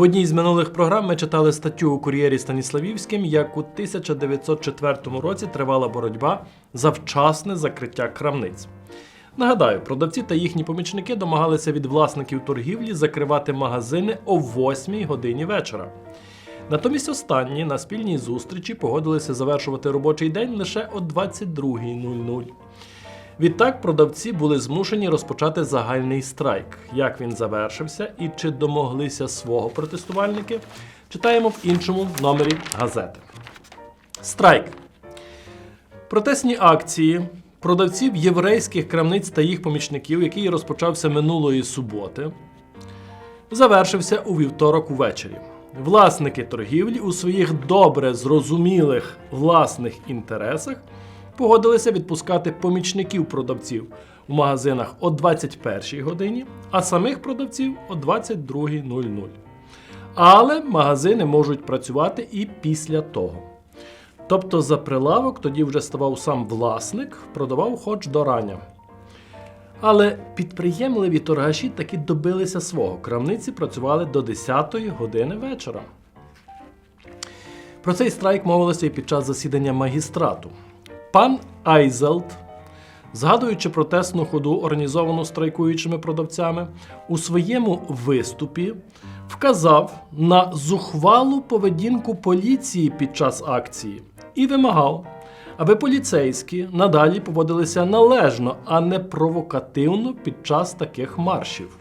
В одній з минулих програм ми читали статтю у кур'єрі Станіславівським, як у 1904 році тривала боротьба за вчасне закриття крамниць. Нагадаю, продавці та їхні помічники домагалися від власників торгівлі закривати магазини о 8 годині вечора. Натомість останні на спільній зустрічі погодилися завершувати робочий день лише о 22.00. Відтак продавці були змушені розпочати загальний страйк. Як він завершився і чи домоглися свого протестувальники, читаємо в іншому номері газети. Страйк. Протестні акції продавців єврейських крамниць та їх помічників, який розпочався минулої суботи, завершився у вівторок увечері. Власники торгівлі у своїх добре зрозумілих власних інтересах погодилися відпускати помічників продавців у магазинах о 21 годині, а самих продавців о 22.00. Але магазини можуть працювати і після того. Тобто за прилавок тоді вже ставав сам власник, продавав хоч до рання. Але підприємливі торгаші таки добилися свого. Крамниці працювали до 10-ї години вечора. Про цей страйк мовилося і під час засідання магістрату. Пан Айзелт, згадуючи протестну ходу, організовану страйкуючими продавцями, у своєму виступі вказав на зухвалу поведінку поліції під час акції і вимагав, аби поліцейські надалі поводилися належно, а не провокативно під час таких маршів.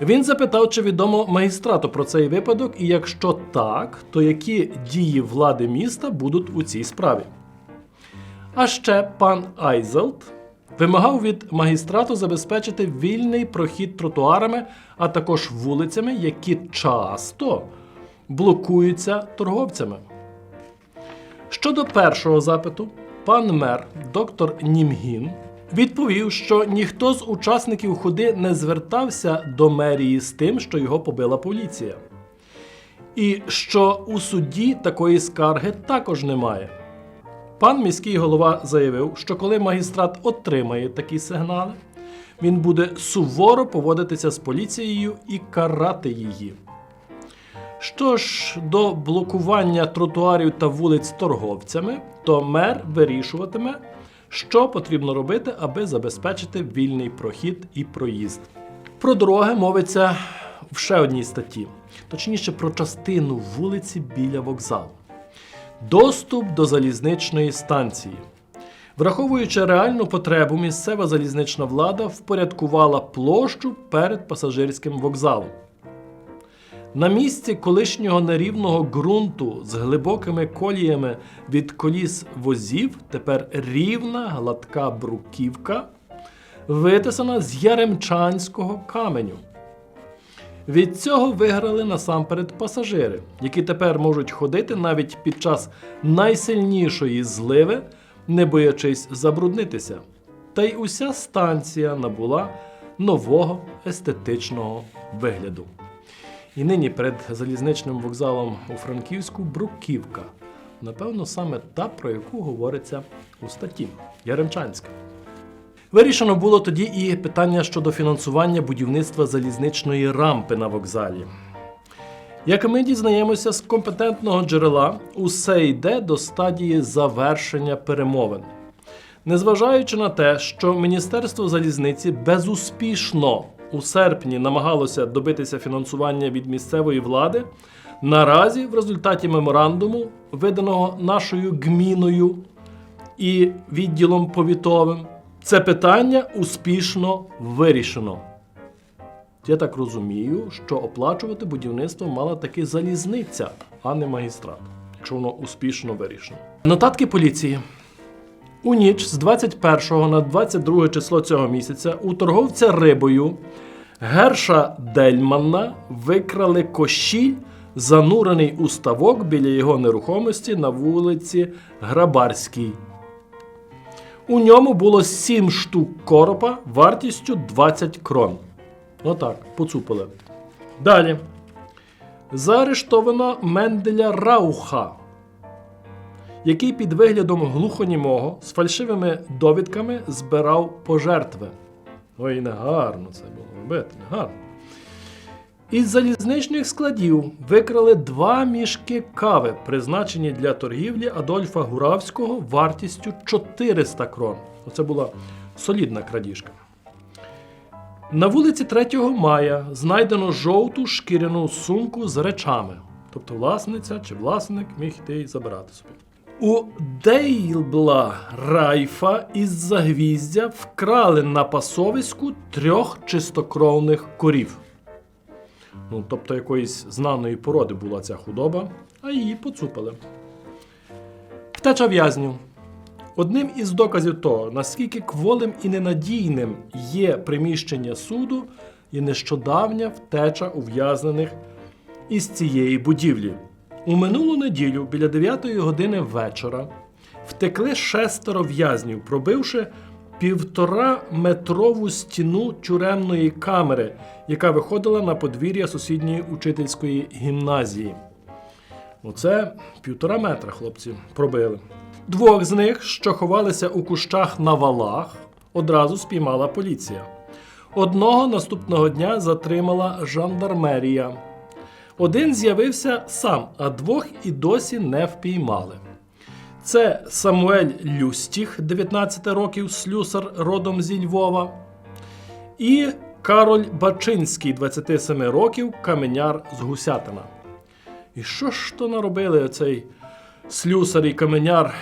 Він запитав, чи відомо магістрату про цей випадок, і якщо так, то які дії влади міста будуть у цій справі. А ще пан Айзелт вимагав від магістрату забезпечити вільний прохід тротуарами, а також вулицями, які часто блокуються торговцями. Щодо першого запиту, пан мер, доктор Німгін, відповів, що ніхто з учасників ходи не звертався до мерії з тим, що його побила поліція. І що у суді такої скарги також немає. Пан міський голова заявив, що коли магістрат отримає такі сигнали, він буде суворо поводитися з поліцією і карати її. Що ж до блокування тротуарів та вулиць торговцями, то мер вирішуватиме, що потрібно робити, аби забезпечити вільний прохід і проїзд. Про дороги мовиться в ще одній статті, точніше про частину вулиці біля вокзалу. Доступ до залізничної станції. Враховуючи реальну потребу, місцева залізнична влада впорядкувала площу перед пасажирським вокзалом. На місці колишнього нерівного ґрунту з глибокими коліями від коліс возів тепер рівна гладка бруківка, витисана з яремчанського каменю. Від цього виграли насамперед пасажири, які тепер можуть ходити навіть під час найсильнішої зливи, не боячись забруднитися. Та й уся станція набула нового естетичного вигляду. І нині перед залізничним вокзалом у Франківську бруківка. Напевно, саме та, про яку говориться у статті Яремчанська. Вирішено було тоді і питання щодо фінансування будівництва залізничної рампи на вокзалі. Як ми дізнаємося з компетентного джерела, усе йде до стадії завершення перемовин. Незважаючи на те, що Міністерство залізниці безуспішно у серпні намагалося добитися фінансування від місцевої влади, наразі в результаті меморандуму, виданого нашою ГМІНою і відділом повітовим, це питання успішно вирішено. Я так розумію, що оплачувати будівництво мала таки залізниця, а не магістрат, якщо воно успішно вирішено. Нотатки поліції. У ніч з 21 на 22 число цього місяця у торговця рибою Герша Дельмана викрали кощіль, занурений у ставок біля його нерухомості на вулиці Грабарській. У ньому було 7 штук коропа вартістю 20 крон. Отак, поцупили. Далі. Заарештовано Менделя Рауха, який під виглядом глухонімого з фальшивими довідками збирав пожертви. Ой, не гарно це було робити, не гарно. Із залізничних складів викрали два мішки кави, призначені для торгівлі Адольфа Гуравського вартістю 400 крон. Оце була солідна крадіжка. На вулиці 3 мая знайдено жовту шкіряну сумку з речами. Тобто власниця чи власник міг йти і забирати собі. У Дейбла Райфа із загвіздя вкрали на пасовиську трьох чистокровних корів. Ну, тобто якоїсь знаної породи була ця худоба, а її поцупили. Втеча в'язню. Одним із доказів того, наскільки кволим і ненадійним є приміщення суду, є нещодавня втеча ув'язнених із цієї будівлі. У минулу неділю біля 9 години вечора втекли шестеро в'язнів, пробивши півтора метрову стіну тюремної камери, яка виходила на подвір'я сусідньої учительської гімназії. Оце півтора метра, хлопці, пробили. Двох з них, що ховалися у кущах на валах, одразу спіймала поліція. Одного наступного дня затримала жандармерія. Один з'явився сам, а двох і досі не впіймали. Це Самуель Люстіх, 19 років, слюсар родом зі Львова, і Кароль Бачинський, 27 років, каменяр з Гусятина. І що ж то наробили оцей слюсар і каменяр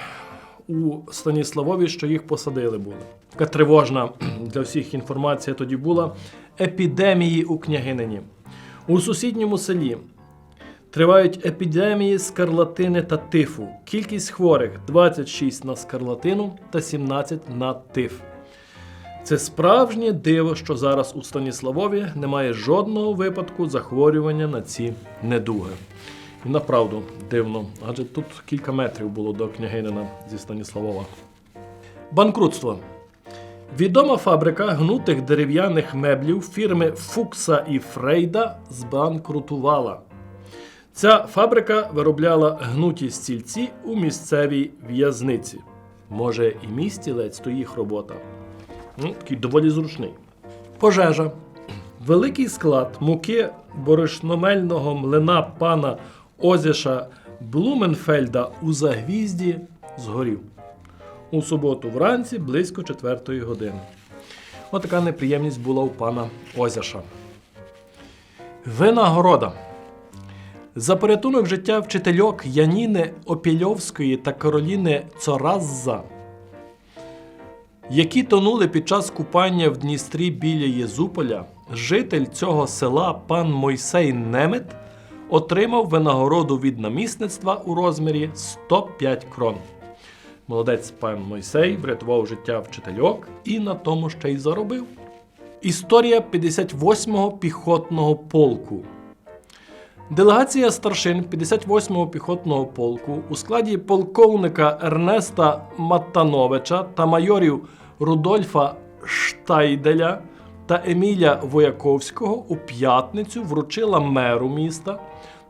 у Станіславові, що їх посадили були? Така тривожна для всіх інформація тоді була епідемії у княгинині. У сусідньому селі тривають епідемії скарлатини та тифу. Кількість хворих 26 на скарлатину та 17 на тиф. Це справжнє диво, що зараз у Станіславові немає жодного випадку захворювання на ці недуги. І направду дивно, адже тут кілька метрів було до княгинина зі Станіславова. Банкрутство. Відома фабрика гнутих дерев'яних меблів фірми Фукса і Фрейда збанкрутувала. Ця фабрика виробляла гнуті стільці у місцевій в'язниці. Може, і мій стілець, то їх робота. Ну, такий доволі зручний. Пожежа. Великий склад муки борошномельного млина пана Озіша Блуменфельда у загвізді згорів. У суботу вранці близько 4 години. Отака неприємність була у пана Озяша. Винагорода. За порятунок життя вчительок Яніни Опільовської та Кароліни Цоразза, які тонули під час купання в Дністрі біля Єзуполя, житель цього села пан Мойсей Немет отримав винагороду від намісництва у розмірі 105 крон. Молодець пан Мойсей врятував життя вчительок і на тому ще й заробив. Історія 58-го піхотного полку. Делегація старшин 58-го піхотного полку у складі полковника Ернеста Маттановича та майорів Рудольфа Штайделя та Еміля Вояковського у п'ятницю вручила меру міста,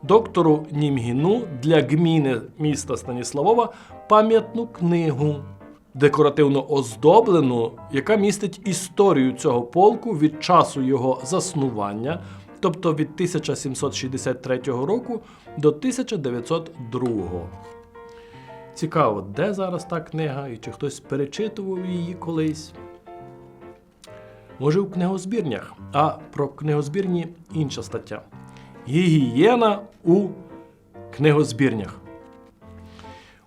доктору Німгіну для гміни міста Станіславова пам'ятну книгу, декоративно оздоблену, яка містить історію цього полку від часу його заснування, тобто від 1763 року до 1902. Цікаво, де зараз та книга і чи хтось перечитував її колись. Може, у книгозбірнях, а про книгозбірні інша стаття. Гігієна у книгозбірнях.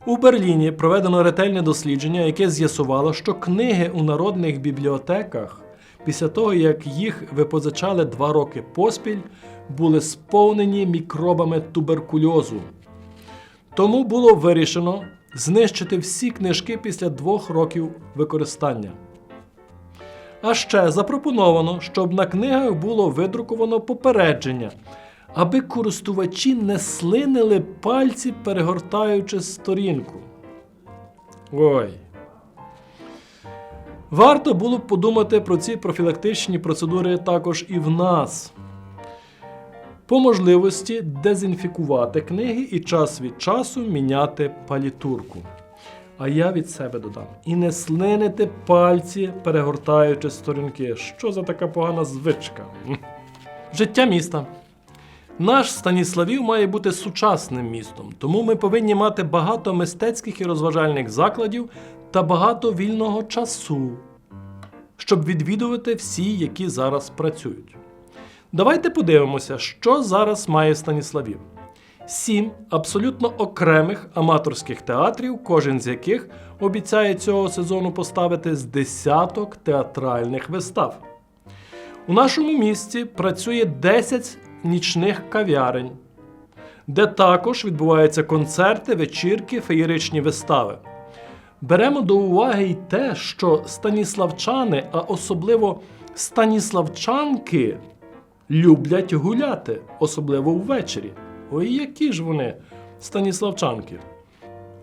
У Берліні проведено ретельне дослідження, яке з'ясувало, що книги у народних бібліотеках після того, як їх випозичали два роки поспіль, були сповнені мікробами туберкульозу. Тому було вирішено знищити всі книжки після двох років використання. А ще запропоновано, щоб на книгах було видруковано попередження, аби користувачі не слинили пальці, перегортаючи сторінку. Ой. Варто було б подумати про ці профілактичні процедури також і в нас. По можливості дезінфікувати книги і час від часу міняти палітурку. А я від себе додам. І не слинити пальці, перегортаючи сторінки. Що за така погана звичка? Життя міста. Наш Станіславів має бути сучасним містом, тому ми повинні мати багато мистецьких і розважальних закладів та багато вільного часу, щоб відвідувати всі, які зараз працюють. Давайте подивимося, що зараз має Станіславів. Сім абсолютно окремих аматорських театрів, кожен з яких обіцяє цього сезону поставити з десяток театральних вистав. У нашому місті працює 10 нічних кав'ярень, де також відбуваються концерти, вечірки, феєричні вистави. Беремо до уваги й те, що станіславчани, а особливо станіславчанки, люблять гуляти, особливо ввечері. Ой, які ж вони станіславчанки.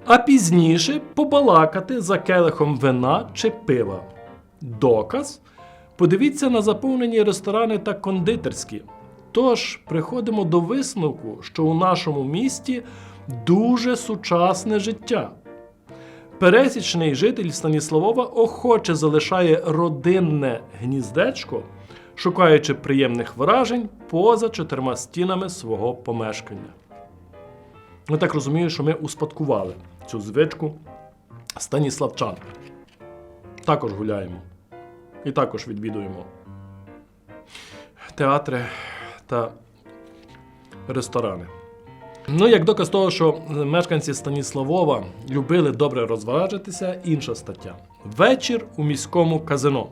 А пізніше побалакати за келихом вина чи пива. Доказ подивіться на заповнені ресторани та кондитерські. Тож приходимо до висновку, що у нашому місті дуже сучасне життя. Пересічний житель Станіславова охоче залишає родинне гніздечко, шукаючи приємних вражень поза чотирма стінами свого помешкання. Я так розумію, що ми успадкували цю звичку станіславчан. Також гуляємо і також відвідуємо театри та ресторани. Ну, як доказ того, що мешканці Станіславова любили добре розважитися, інша стаття. Вечір у міському казино.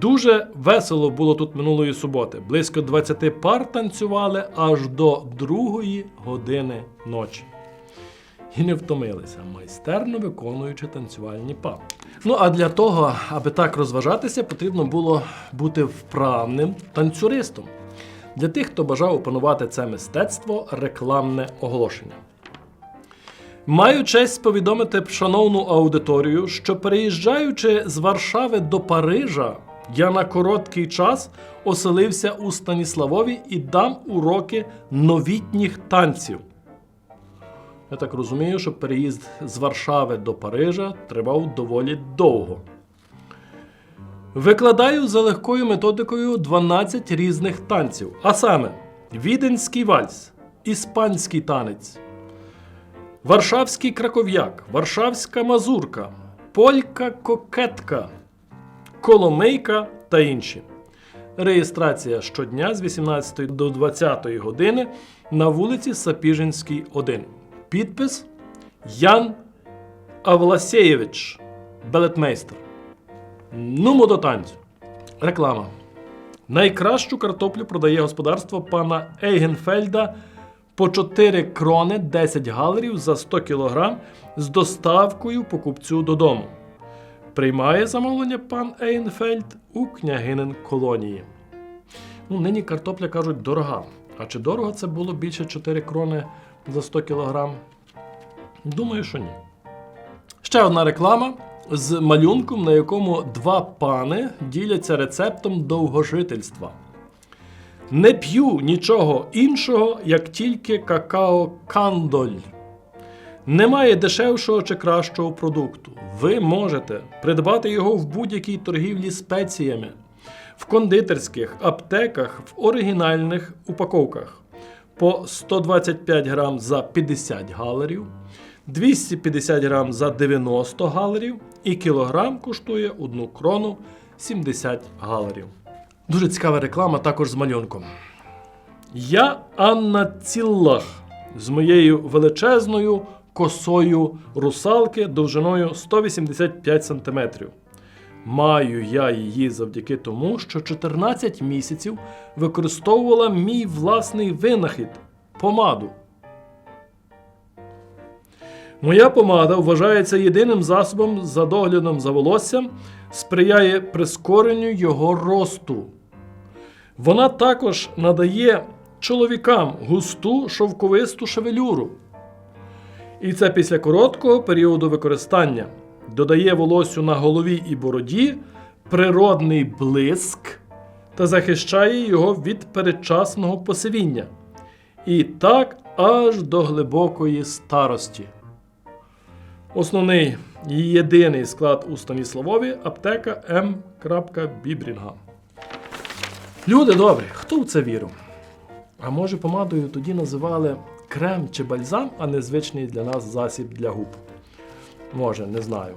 Дуже весело було тут минулої суботи. Близько 20 пар танцювали аж до другої години ночі. І не втомилися, майстерно виконуючи танцювальні па. Ну а для того, аби так розважатися, потрібно було бути вправним танцюристом. Для тих, хто бажав опанувати це мистецтво, рекламне оголошення. Маю честь повідомити шановну аудиторію, що переїжджаючи з Варшави до Парижа, я на короткий час оселився у Станіславові і дам уроки новітніх танців. Я так розумію, що переїзд з Варшави до Парижа тривав доволі довго. Викладаю за легкою методикою 12 різних танців, а саме віденський вальс, іспанський танець, варшавський краков'як, варшавська мазурка, полька кокетка, коломийка та інші. Реєстрація щодня з 18 до 20 години на вулиці Сапіжинській, 1. Підпис Ян Авласєєвич, балетмейстер. Нумо до танцю. Реклама. Найкращу картоплю продає господарство пана Ейгенфельда по 4 крони 10 галерів за 100 кг з доставкою покупцю додому. Приймає замовлення пан Ейнфельд у княгинин колонії. Ну, нині картопля кажуть дорога. А чи дорого це було більше 4 крони за 100 кг? Думаю, що ні. Ще одна реклама з малюнком, на якому два пани діляться рецептом довгожительства. Не п'ю нічого іншого, як тільки какао-кандоль. Немає дешевшого чи кращого продукту. Ви можете придбати його в будь-якій торгівлі спеціями, в кондитерських, аптеках, в оригінальних упаковках по 125 грам за 50 галерів, 250 грам за 90 галерів і кілограм коштує 1 крону 70 галерів. Дуже цікава реклама також з малюнком. Я Анна Ціллах з моєю величезною косою русалки довжиною 185 см. Маю я її завдяки тому, що 14 місяців використовувала мій власний винахід помаду. Моя помада вважається єдиним засобом за доглядом за волоссям, сприяє прискоренню його росту. Вона також надає чоловікам густу шовковисту шевелюру. І це після короткого періоду використання. Додає волосю на голові і бороді природний блиск та захищає його від передчасного посивіння. І так аж до глибокої старості. Основний і єдиний склад у Станіславові аптека М. Бібрінга. Люди добрі, хто в це вірив? А може помадою тоді називали крем чи бальзам, а не звичний для нас засіб для губ? Може, не знаю.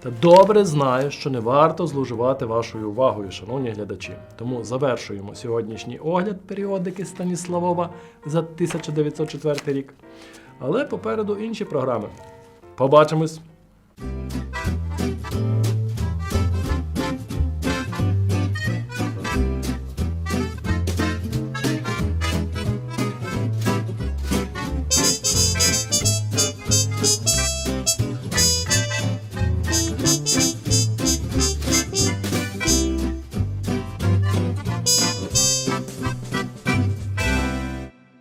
Та добре знаю, що не варто зловживати вашою увагою, шановні глядачі. Тому завершуємо сьогоднішній огляд періодики Станіславова за 1904 рік. Але попереду інші програми. Побачимось!